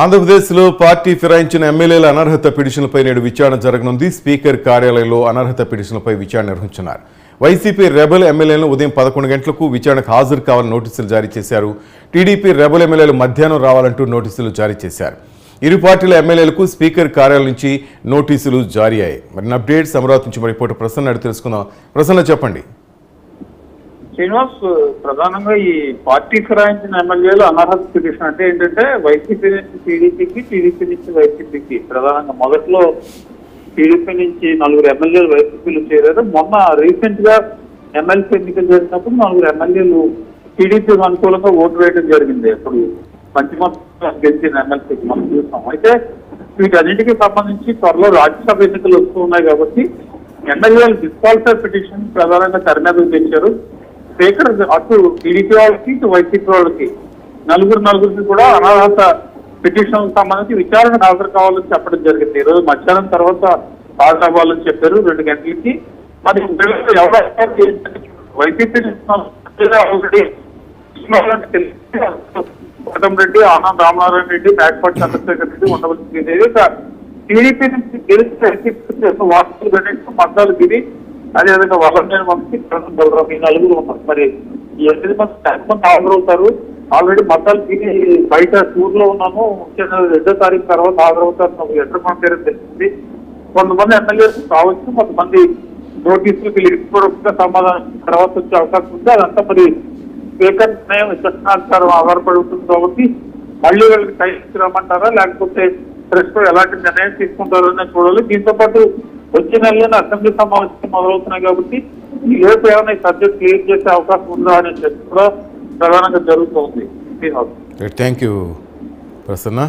ఆంధ్రప్రదేశ్లో పార్టీ ఫిరాయించిన ఎమ్మెల్యేల అనర్హత పిటిషన్లపై నేడు విచారణ జరగనుంది. స్పీకర్ కార్యాలయంలో అనర్హత పిటిషన్లపై విచారణ నిర్వహించున్నారు వైసీపీ రెబల్ ఎమ్మెల్యేలను ఉదయం పదకొండు గంటలకు విచారణకు హాజరు కావాలని నోటీసులు జారీ చేశారు. టీడీపీ రెబల్ ఎమ్మెల్యేలు మధ్యాహ్నం రావాలంటూ నోటీసులు జారీ చేశారు. ఇరు పార్టీల ఎమ్మెల్యేలకు స్పీకర్ కార్యాలయం నుంచి నోటీసులు జారీ అయ్యాయి. మరిన్ని అప్డేట్స్ అమరావతి నుంచి మరి రిపోర్టర్ ప్రసన్న అడిగి తెలుసుకుందాం. ప్రసన్న చెప్పండి. శ్రీనివాస్ ప్రధానంగా ఈ పార్టీ ఫిరాయించిన ఎమ్మెల్యేలు అనర్హత పిటిషన్ అంటే ఏంటంటే వైసీపీ నుంచి టీడీపీకి టీడీపీ నుంచి వైసీపీకి ప్రధానంగా మొదట్లో టీడీపీ నుంచి నలుగురు ఎమ్మెల్యేలు వైసీపీలో చేరారు. మొన్న రీసెంట్గా ఎమ్మెల్సీ ఎన్నికలు జరిగినప్పుడు నలుగురు ఎమ్మెల్యేలు టీడీపీకి అనుకూలంగా ఓటు వేయడం జరిగింది. ఇప్పుడు మంచి మొత్తం గెలిచిన ఎమ్మెల్సీకి మనం చూస్తాం. అయితే వీటన్నిటికీ సంబంధించి త్వరలో రాజ్యసభ ఎన్నికలు వస్తూ ఉన్నాయి కాబట్టి ఎమ్మెల్యేలు డిస్క్వాలిఫై పిటిషన్ ప్రధానంగా తెర మీద తెచ్చారు. స్పీకర్ అటు టీడీపీ వాళ్ళకి ఇటు వైసీపీ వాళ్ళకి నలుగురు నలుగురికి కూడా అనర్హత పిటిషన్ సంబంధించి విచారణకు హాజరు కావాలని చెప్పడం జరిగింది. ఈ రోజు మధ్యాహ్నం తర్వాత హాజరు అవ్వాలని చెప్పారు రెండు గంటలకి. మరి ఎవరు వైసీపీ ఆల్రెడీ రెడ్డి ఆనంద్ రామనారాయణ రెడ్డి మేకపాటి చంద్రశేఖర్ రెడ్డి ఉండవలసింది టీడీపీ నుంచి గెలిచి వార్తలు మద్దాలు గిరి అదేవిధంగా వల్లభనేని వంశీ కరణం బలరాం ఈ నలుగురు ఉన్నారు. మరి ఈ ఎనిమిది మంది ఎంత మంది హాజరవుతారు ఆల్రెడీ మద్దాలు తిని బయట టూర్లో ఉన్నాము. ముఖ్యంగా రెండో తారీఖు తర్వాత హాజరవుతారు నాకు ఎంటర్ పంపారని తెలిసింది కొంతమంది ఎమ్మెల్యేస్ కావచ్చు కొంతమంది నోటీసులకు లిఖితపూర్వకంగా సమాధానం తర్వాత వచ్చే అవకాశం ఉంది. అదంతా మరి స్పీకర్ నిర్ణయం చట్టానుసారం ఆధారపడి ఉంటుంది కాబట్టి మళ్ళీ వీళ్ళకి టైం ఇచ్చి రమ్మంటారా? లేకపోతే ప్రెస్ ఎలాంటి నిర్ణయం తీసుకుంటారో అనేది చూడాలి. దీంతో పాటు వచ్చే నెలలో అసెంబ్లీ సమావేశం మొదలవుతున్నాయి కాబట్టి ఈ లోపు ఏమైనా సబ్జెక్ట్ క్లియర్ చేసే అవకాశం ఉందా అనే చర్చ కూడా ప్రధానంగా జరుగుతుంది. Thank you Prasanna.